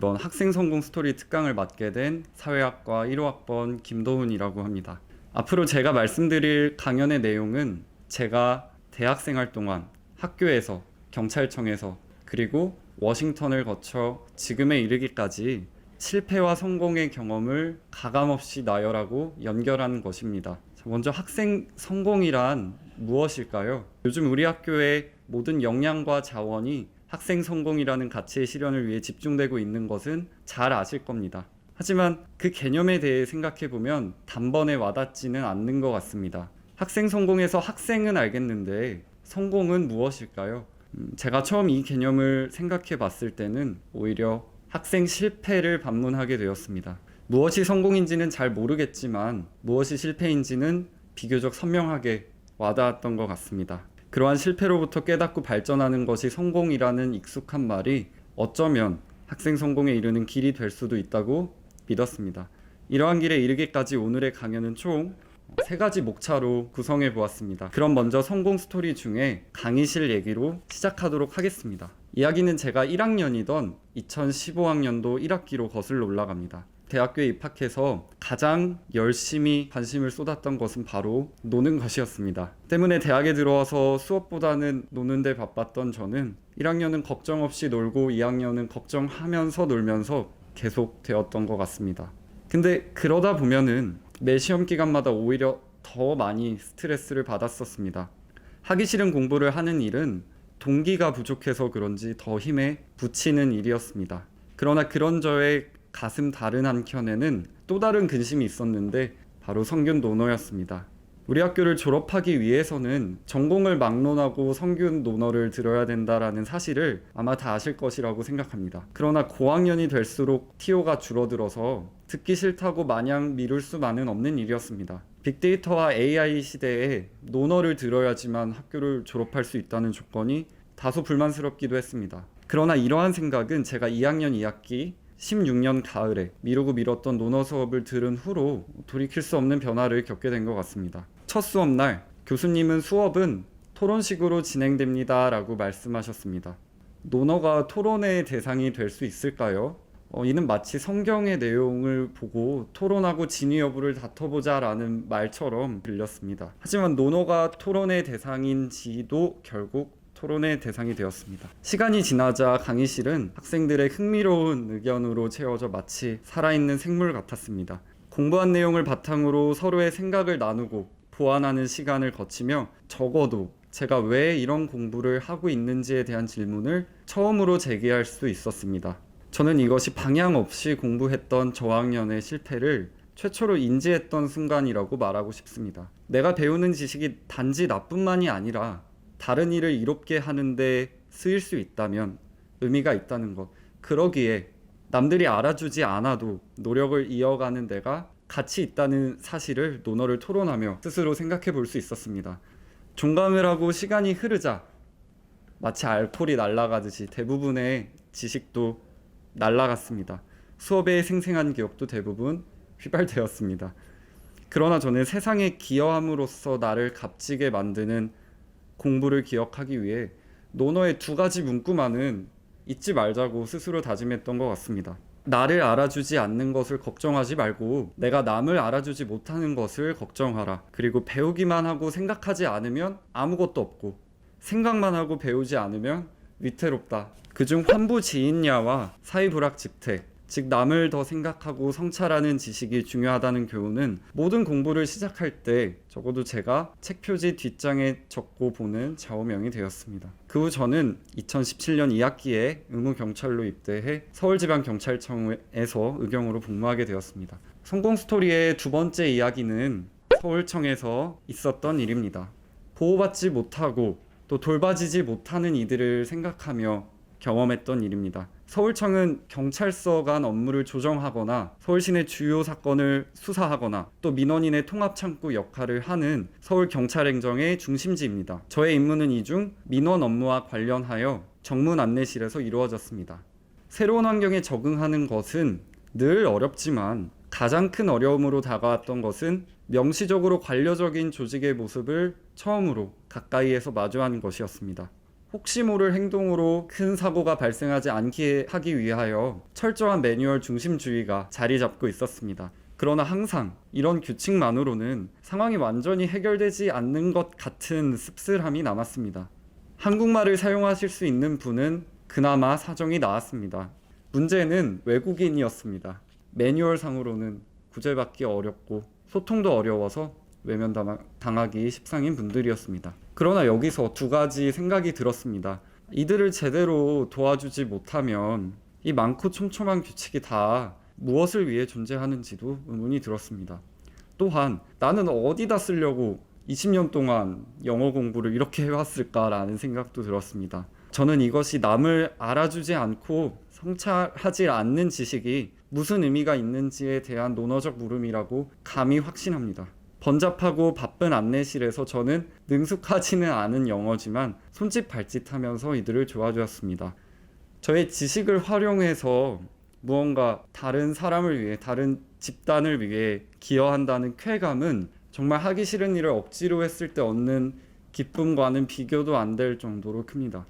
이번 학생 성공 스토리 특강을 맡게 된 사회학과 1호학번 김도훈이라고 합니다. 앞으로 제가 말씀드릴 강연의 내용은 제가 대학생활 동안 학교에서 경찰청에서 그리고 워싱턴을 거쳐 지금에 이르기까지 실패와 성공의 경험을 가감없이 나열하고 연결하는 것입니다. 자, 먼저 학생 성공이란 무엇일까요? 요즘 우리 학교의 모든 역량과 자원이 학생 성공이라는 가치의 실현을 위해 집중되고 있는 것은 잘 아실 겁니다. 하지만 그 개념에 대해 생각해 보면 단번에 와닿지는 않는 것 같습니다. 학생 성공에서 학생은 알겠는데 성공은 무엇일까요? 음, 제가 처음 이 개념을 생각해 봤을 때는 오히려 학생 실패를 반문하게 되었습니다. 무엇이 성공인지는 잘 모르겠지만 무엇이 실패인지는 비교적 선명하게 와닿았던 것 같습니다. 그러한 실패로부터 깨닫고 발전하는 것이 성공이라는 익숙한 말이 어쩌면 학생 성공에 이르는 길이 될 수도 있다고 믿었습니다. 이러한 길에 이르기까지 오늘의 강연은 총 세 가지 목차로 구성해 보았습니다. 그럼 먼저 성공 스토리 중에 강의실 얘기로 시작하도록 하겠습니다. 이야기는 제가 1학년이던 2015학년도 1학기로 거슬러 올라갑니다. 대학교에 입학해서 가장 열심히 관심을 쏟았던 것은 바로 노는 것이었습니다. 때문에 대학에 들어와서 수업보다는 노는데 바빴던 저는 1학년은 걱정 없이 놀고 2학년은 걱정하면서 놀면서 계속 되었던 것 같습니다. 근데 그러다 보면은 매 시험 기간마다 오히려 더 많이 스트레스를 받았었습니다. 하기 싫은 공부를 하는 일은 동기가 부족해서 그런지 더 힘에 부치는 일이었습니다. 그러나 그런 저의 가슴 다른 한켠에는 또 다른 근심이 있었는데 바로 성균 논어였습니다. 우리 학교를 졸업하기 위해서는 전공을 막론하고 성균 논어를 들어야 된다라는 사실을 아마 다 아실 것이라고 생각합니다. 그러나 고학년이 될수록 티오가 줄어들어서 듣기 싫다고 마냥 미룰 수만은 없는 일이었습니다. 빅데이터와 AI 시대에 논어를 들어야지만 학교를 졸업할 수 있다는 조건이 다소 불만스럽기도 했습니다. 그러나 이러한 생각은 제가 2학년 2학기 16년 가을에 미루고 미뤘던 논어 수업을 들은 후로 돌이킬 수 없는 변화를 겪게 된 것 같습니다. 첫 수업 날 교수님은 수업은 토론식으로 진행됩니다 라고 말씀하셨습니다. 논어가 토론의 대상이 될 수 있을까요? 어, 이는 마치 성경의 내용을 보고 토론하고 진위 여부를 다퉈보자 라는 말처럼 들렸습니다. 하지만 논어가 토론의 대상인지도 결국 토론의 대상이 되었습니다. 시간이 지나자 강의실은 학생들의 흥미로운 의견으로 채워져 마치 살아있는 생물 같았습니다. 공부한 내용을 바탕으로 서로의 생각을 나누고 보완하는 시간을 거치며 적어도 제가 왜 이런 공부를 하고 있는지에 대한 질문을 처음으로 제기할 수 있었습니다. 저는 이것이 방향 없이 공부했던 저학년의 실패를 최초로 인지했던 순간이라고 말하고 싶습니다. 내가 배우는 지식이 단지 나뿐만이 아니라 다른 일을 이롭게 하는데 쓰일 수 있다면 의미가 있다는 것. 그러기에 남들이 알아주지 않아도 노력을 이어가는 데가 가치 있다는 사실을 논어를 토론하며 스스로 생각해 볼 수 있었습니다. 종강을 하고 시간이 흐르자 마치 알코올이 날아가듯이 대부분의 지식도 날아갔습니다. 수업의 생생한 기억도 대부분 휘발되었습니다. 그러나 저는 세상에 기여함으로써 나를 값지게 만드는 공부를 기억하기 위해 논어의 두 가지 문구만은 잊지 말자고 스스로 다짐했던 것 같습니다. 나를 알아주지 않는 것을 걱정하지 말고 내가 남을 알아주지 못하는 것을 걱정하라. 그리고 배우기만 하고 생각하지 않으면 아무것도 없고 생각만 하고 배우지 않으면 위태롭다. 그중 환부 지인야와 사이불학직택 즉 남을 더 생각하고 성찰하는 지식이 중요하다는 교훈은 모든 공부를 시작할 때 적어도 제가 책 표지 뒷장에 적고 보는 좌우명이 되었습니다. 그 후 저는 2017년 2학기에 의무 경찰로 입대해 서울지방경찰청에서 의경으로 복무하게 되었습니다. 성공 스토리의 두 번째 이야기는 서울청에서 있었던 일입니다. 보호받지 못하고 또 돌봐지지 못하는 이들을 생각하며 경험했던 일입니다. 서울청은 경찰서 간 업무를 조정하거나 서울시내 주요 사건을 수사하거나 또 민원인의 통합 창구 역할을 하는 서울 경찰행정의 중심지입니다. 저의 임무는 이 중 민원 업무와 관련하여 정문 안내실에서 이루어졌습니다. 새로운 환경에 적응하는 것은 늘 어렵지만 가장 큰 어려움으로 다가왔던 것은 명시적으로 관료적인 조직의 모습을 처음으로 가까이에서 마주하는 것이었습니다. 혹시 모를 행동으로 큰 사고가 발생하지 않게 하기 위하여 철저한 매뉴얼 중심주의가 자리 잡고 있었습니다. 그러나 항상 이런 규칙만으로는 상황이 완전히 해결되지 않는 것 같은 씁쓸함이 남았습니다. 한국말을 사용하실 수 있는 분은 그나마 사정이 나았습니다. 문제는 외국인이었습니다. 매뉴얼 상으로는 구제받기 어렵고 소통도 어려워서 외면 당하기 십상인 분들이었습니다. 그러나 여기서 두 가지 생각이 들었습니다. 이들을 제대로 도와주지 못하면 이 많고 촘촘한 규칙이 다 무엇을 위해 존재하는지도 의문이 들었습니다. 또한 나는 어디다 쓰려고 20년 동안 영어 공부를 이렇게 해왔을까라는 생각도 들었습니다. 저는 이것이 남을 알아주지 않고 성찰하지 않는 지식이 무슨 의미가 있는지에 대한 논어적 물음이라고 감히 확신합니다. 번잡하고 바쁜 안내실에서 저는 능숙하지는 않은 영어지만 손짓 발짓 하면서 이들을 도와주었습니다. 저의 지식을 활용해서 무언가 다른 사람을 위해, 다른 집단을 위해 기여한다는 쾌감은 정말 하기 싫은 일을 억지로 했을 때 얻는 기쁨과는 비교도 안 될 정도로 큽니다.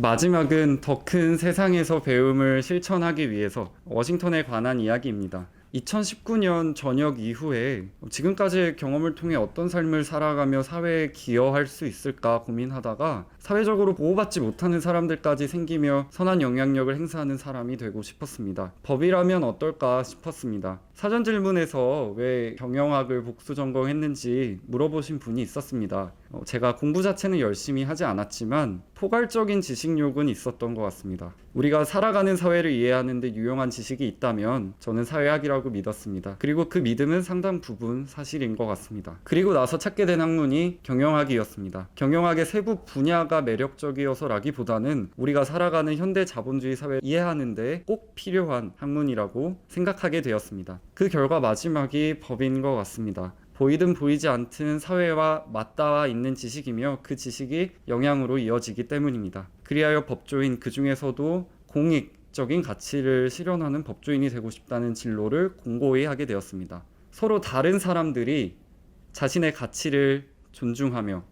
마지막은 더 큰 세상에서 배움을 실천하기 위해서 워싱턴에 관한 이야기입니다. 2019년 전역 이후에 지금까지의 경험을 통해 어떤 삶을 살아가며 사회에 기여할 수 있을까 고민하다가 사회적으로 보호받지 못하는 사람들까지 생기며 선한 영향력을 행사하는 사람이 되고 싶었습니다. 법이라면 어떨까 싶었습니다. 사전 질문에서 왜 경영학을 복수 전공했는지 물어보신 분이 있었습니다. 어, 제가 공부 자체는 열심히 하지 않았지만 포괄적인 지식욕은 있었던 것 같습니다. 우리가 살아가는 사회를 이해하는데 유용한 지식이 있다면 저는 사회학이라고 믿었습니다. 그리고 그 믿음은 상당 부분 사실인 것 같습니다. 그리고 나서 찾게 된 학문이 경영학이었습니다. 경영학의 세부 분야가 매력적이어서라기보다는 우리가 살아가는 현대 자본주의 사회를 이해하는데 꼭 필요한 학문이라고 생각하게 되었습니다. 그 결과 마지막이 법인 것 같습니다. 보이든 보이지 않든 사회와 맞닿아 있는 지식이며 그 지식이 영향으로 이어지기 때문입니다. 그리하여 법조인 그 중에서도 공익 적인 가치를 실현하는 법조인이 되고 싶다는 진로를 공고히 하게 되었습니다. 서로 다른 사람들이 자신의 가치를 존중하며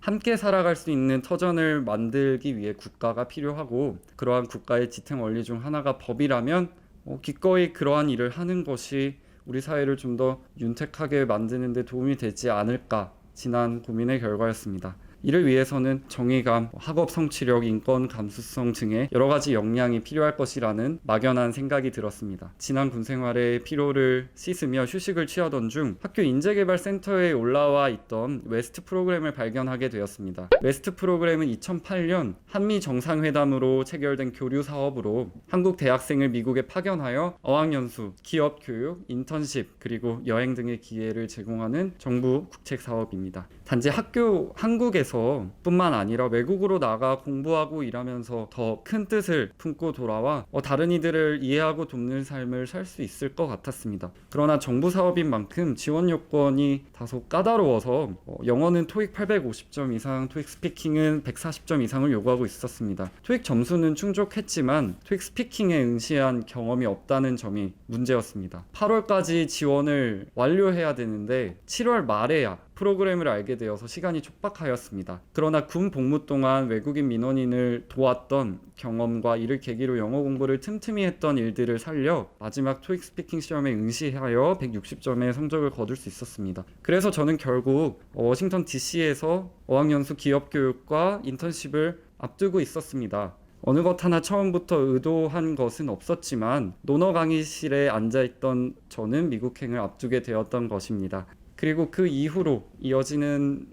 함께 살아갈 수 있는 터전을 만들기 위해 국가가 필요하고 그러한 국가의 지탱 원리 중 하나가 법이라면 어, 기꺼이 그러한 일을 하는 것이 우리 사회를 좀 더 윤택하게 만드는 데 도움이 되지 않을까 지난 고민의 결과였습니다. 이를 위해서는 정의감, 학업 성취력, 인권 감수성 등의 여러 가지 역량이 필요할 것이라는 막연한 생각이 들었습니다. 지난 군 생활의 피로를 씻으며 휴식을 취하던 중 학교 인재개발센터에 올라와 있던 웨스트 프로그램을 발견하게 되었습니다. 웨스트 프로그램은 2008년 한미 정상회담으로 체결된 교류 사업으로 한국 대학생을 미국에 파견하여 어학연수, 기업 교육, 인턴십 그리고 여행 등의 기회를 제공하는 정부 국책 사업입니다. 단지 학교 한국에 서 뿐만 아니라 외국으로 나가 공부하고 일하면서 더 큰 뜻을 품고 돌아와 어, 다른 이들을 이해하고 돕는 삶을 살 수 있을 것 같았습니다. 그러나 정부 사업인 만큼 지원 요건이 다소 까다로워서 어, 영어는 토익 850점 이상, 토익 스피킹은 140점 이상을 요구하고 있었습니다. 토익 점수는 충족했지만 토익 스피킹에 응시한 경험이 없다는 점이 문제였습니다. 8월까지 지원을 완료해야 되는데 7월 말에야 프로그램을 알게 되어서 시간이 촉박하였습니다. 그러나 군 복무 동안 외국인 민원인을 도왔던 경험과 이를 계기로 영어 공부를 틈틈이 했던 일들을 살려 마지막 토익 스피킹 시험에 응시하여 160점의 성적을 거둘 수 있었습니다. 그래서 저는 결국 워싱턴 DC에서 어학연수 기업 교육과 인턴십을 앞두고 있었습니다. 어느 것 하나 처음부터 의도한 것은 없었지만 논어 강의실에 앉아 있던 저는 미국행을 앞두게 되었던 것입니다. 그리고 그 이후로 이어지는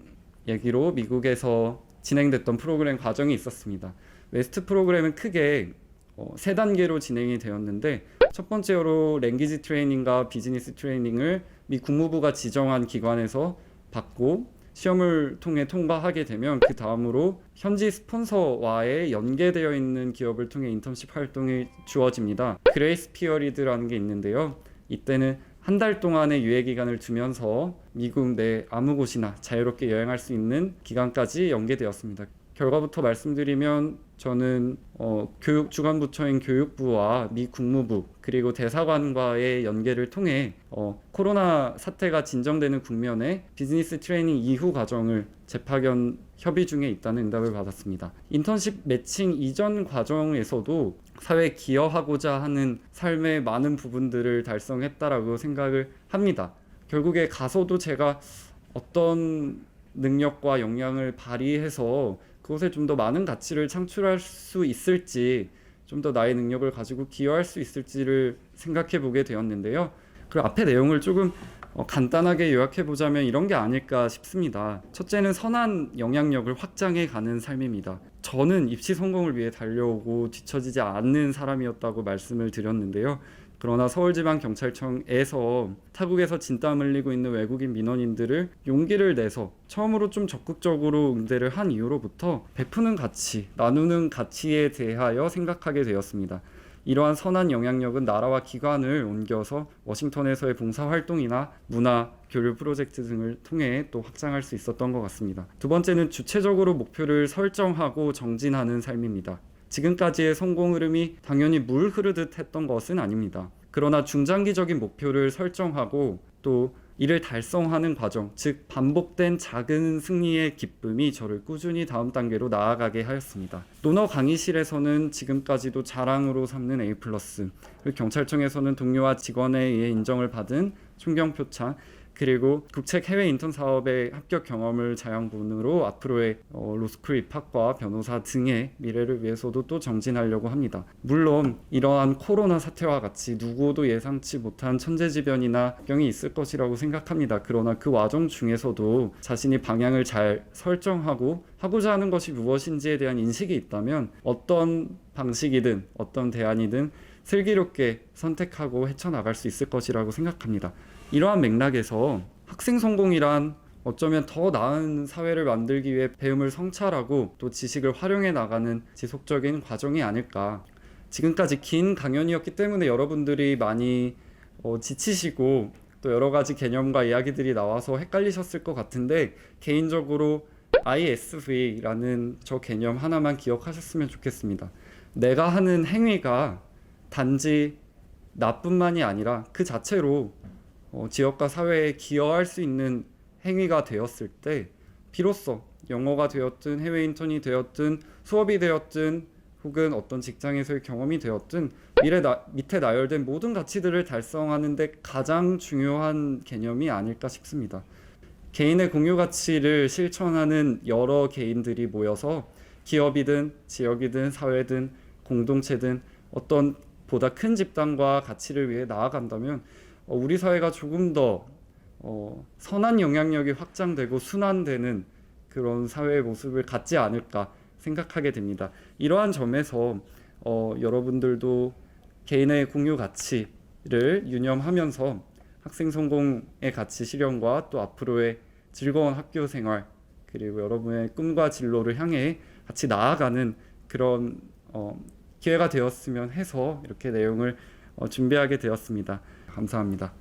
얘기로 미국에서 진행됐던 프로그램 과정이 있었습니다. 웨스트 프로그램은 크게 어, 세 단계로 진행이 되었는데 첫 번째로 랭귀지 트레이닝과 비즈니스 트레이닝을 미 국무부가 지정한 기관에서 받고 시험을 통해 통과하게 되면 그 다음으로 현지 스폰서와의 연계되어 있는 기업을 통해 인턴십 활동이 주어집니다. 그레이스 피어리드라는 게 있는데요. 이때는 한 달 동안의 유예 기간을 두면서 미국 내 아무 곳이나 자유롭게 여행할 수 있는 기간까지 연계되었습니다. 결과부터 말씀드리면 저는 어, 교육 주관부처인 교육부와 미 국무부 그리고 대사관과의 연계를 통해 어, 코로나 사태가 진정되는 국면에 비즈니스 트레이닝 이후 과정을 재파견 협의 중에 있다는 응답을 받았습니다. 인턴십 매칭 이전 과정에서도 사회에 기여하고자 하는 삶의 많은 부분들을 달성했다라고 생각을 합니다. 결국에 가서도 제가 어떤 능력과 역량을 발휘해서 그것에 좀 더 많은 가치를 창출할 수 있을지 좀 더 나의 능력을 가지고 기여할 수 있을지를 생각해 보게 되었는데요. 그 앞에 내용을 조금 어, 간단하게 요약해 보자면 이런 게 아닐까 싶습니다. 첫째는 선한 영향력을 확장해 가는 삶입니다. 저는 입시 성공을 위해 달려오고 뒤처지지 않는 사람이었다고 말씀을 드렸는데요. 그러나 서울지방경찰청에서 타국에서 진땀 흘리고 있는 외국인 민원인들을 용기를 내서 처음으로 좀 적극적으로 응대를 한 이후로부터 베푸는 가치, 나누는 가치에 대하여 생각하게 되었습니다. 이러한 선한 영향력은 나라와 기관을 옮겨서 워싱턴에서의 봉사 활동이나 문화 교류 프로젝트 등을 통해 또 확장할 수 있었던 것 같습니다. 두 번째는 주체적으로 목표를 설정하고 정진하는 삶입니다. 지금까지의 성공 흐름이 당연히 물 흐르듯 했던 것은 아닙니다. 그러나 중장기적인 목표를 설정하고 또 이를 달성하는 과정, 즉 반복된 작은 승리의 기쁨이 저를 꾸준히 다음 단계로 나아가게 하였습니다. 논어 강의실에서는 지금까지도 자랑으로 삼는 A+, 경찰청에서는 동료와 직원에 의해 인정을 받은 총경표창, 그리고 국책 해외 인턴 사업의 합격 경험을 자양분으로 앞으로의 어, 로스쿨 입학과 변호사 등의 미래를 위해서도 또 정진하려고 합니다. 물론 이러한 코로나 사태와 같이 누구도 예상치 못한 천재지변이나 병이 있을 것이라고 생각합니다. 그러나 그 와중 중에서도 자신이 방향을 잘 설정하고 하고자 하는 것이 무엇인지에 대한 인식이 있다면 어떤 방식이든 어떤 대안이든 슬기롭게 선택하고 헤쳐나갈 수 있을 것이라고 생각합니다. 이러한 맥락에서 학생 성공이란 어쩌면 더 나은 사회를 만들기 위해 배움을 성찰하고 또 지식을 활용해 나가는 지속적인 과정이 아닐까. 지금까지 긴 강연이었기 때문에 여러분들이 많이 어, 지치시고 또 여러 가지 개념과 이야기들이 나와서 헷갈리셨을 것 같은데 개인적으로 ISV라는 저 개념 하나만 기억하셨으면 좋겠습니다. 내가 하는 행위가 단지 나뿐만이 아니라 그 자체로 어, 지역과 사회에 기여할 수 있는 행위가 되었을 때 비로소 영어가 되었든 해외 인턴이 되었든 수업이 되었든 혹은 어떤 직장에서의 경험이 되었든 미래 나, 밑에 나열된 모든 가치들을 달성하는데 가장 중요한 개념이 아닐까 싶습니다. 개인의 공유 가치를 실천하는 여러 개인들이 모여서 기업이든 지역이든 사회든 공동체든 어떤 보다 큰 집단과 가치를 위해 나아간다면 어, 우리 사회가 조금 더 어, 선한 영향력이 확장되고 순환되는 그런 사회의 모습을 갖지 않을까 생각하게 됩니다. 이러한 점에서 어, 여러분들도 개인의 공유 가치를 유념하면서 학생 성공의 가치 실현과 또 앞으로의 즐거운 학교 생활 그리고 여러분의 꿈과 진로를 향해 같이 나아가는 그런 어, 기회가 되었으면 해서 이렇게 내용을 어, 준비하게 되었습니다. 감사합니다.